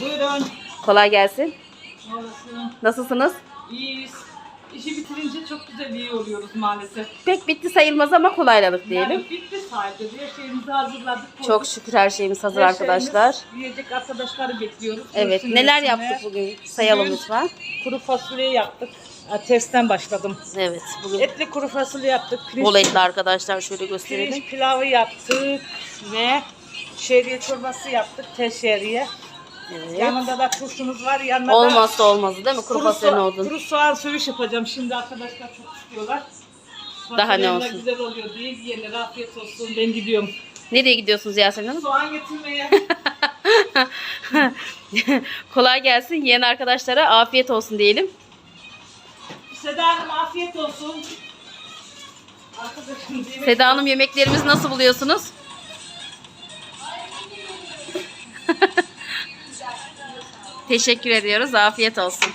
Buyurun. Kolay gelsin. Olasın. Nasılsınız? İyiyiz. İşi bitirince çok güzel iyi oluyoruz maalesef. Pek bitti sayılmaz ama kolayladık diyelim. Yani bitti sadece. Her şeyimizi hazırladık. Çok koyduk. şükür her şeyimiz hazır Her arkadaşlar. şeyimiz, Yiyecek arkadaşları bekliyoruz. Evet. Görsün Neler yesinler. yaptık bugün? Sayalım Bugün lütfen. Kuru fasulye yaptık. Ha, Testten başladım. Evet. Bugün Etli kuru fasulye yaptık. Pirinç, bol etli arkadaşlar. Şöyle gösterelim. pirinç pilavı yaptık ve şehriye çorbası yaptık. Tel şehriye. Evet. Yanında da turşumuz var. Yanında da Olmazsa olmazı değil mi? Kuru soğan- odun. Kuru soğan söğüş yapacağım. Şimdi arkadaşlar çok istiyorlar. Daha ne Fasulyeler olsun? güzel oluyor diye yiyenlere afiyet olsun. Ben gidiyorum. Nereye gidiyorsunuz Yasemin Hanım? Soğan getirmeye. Kolay gelsin. Yiyen arkadaşlara afiyet olsun diyelim. Seda Hanım afiyet olsun. Arkadaşım yemek Seda Hanım yemeklerimizi nasıl buluyorsunuz? Teşekkür ediyoruz. Afiyet olsun.